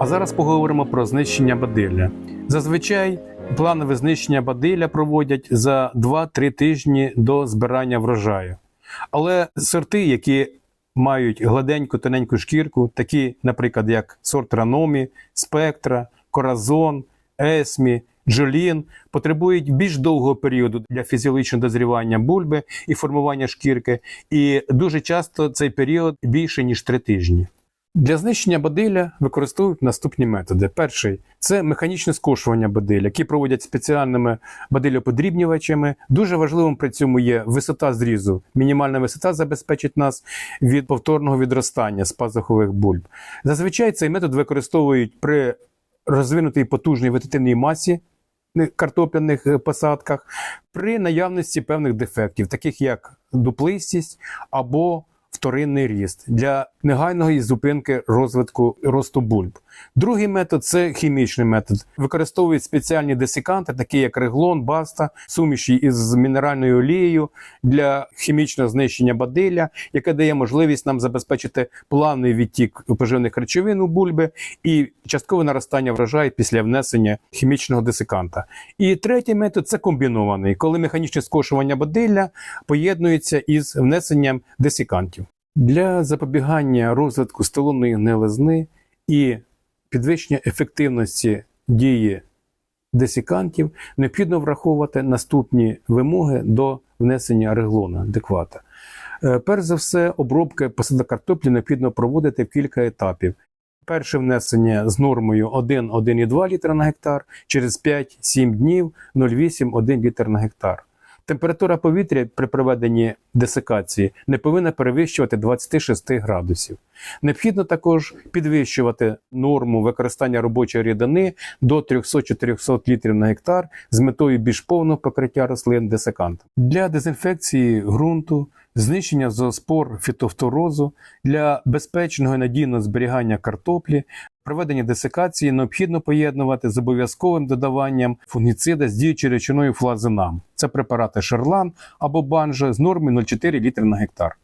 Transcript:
А зараз поговоримо про знищення бадилля. Зазвичай планове знищення бадилля проводять за 2-3 тижні до збирання врожаю. Але сорти, які мають гладеньку тоненьку шкірку, такі, наприклад, як сорт Рономі, Спектра, Коразон, Есмі, Джолін, потребують більш довгого періоду для фізіологічного дозрівання бульби і формування шкірки, і дуже часто цей період більше ніж 3 тижні. Для знищення бадилля використовують наступні методи. Перший це механічне скошування бадилля, які проводять спеціальними бадильоподрібнювачами. Дуже важливим при цьому є висота зрізу. Мінімальна висота забезпечить нас від повторного відростання з пазухових бульб. Зазвичай цей метод використовують при розвинутій потужній вегетативній масі картопляних е, посадках при наявності певних дефектів, таких як дуплистість або вторинний ріст для негайної зупинки розвитку росту бульб. Другий метод це хімічний метод. Використовують спеціальні десиканти, такі як реглон, баста, суміші із мінеральною олією для хімічного знищення бадилля, яке дає можливість нам забезпечити плавний відтік поживних речовин у бульби і часткове наростання врожаю після внесення хімічного десиканта. І третій метод це комбінований, коли механічне скошування бадилля поєднується із внесенням десикантів. Для запобігання розвитку столонної гнилизни і підвищення ефективності дії десикантів необхідно враховувати наступні вимоги до внесення реглона адеквата. Е, Перш за все, обробки посадок картоплі необхідно проводити в кілька етапів. Перше внесення з нормою 1-1,2 літра на гектар, через 5-7 днів 0,8-1 літр на гектар. Температура повітря при проведенні десикації не повинна перевищувати 26 градусів. Необхідно також підвищувати норму використання робочої рідини до 300-400 літрів на гектар з метою більш повного покриття рослин десикантом. Для дезінфекції ґрунту, знищення зооспор фітофторозу, для безпечного і надійного зберігання картоплі, проведення десикації необхідно поєднувати з обов'язковим додаванням фунгіцида з діючою речиною флазинам. Це препарати Шерлан або банжа з норми 0,4 літри на гектар.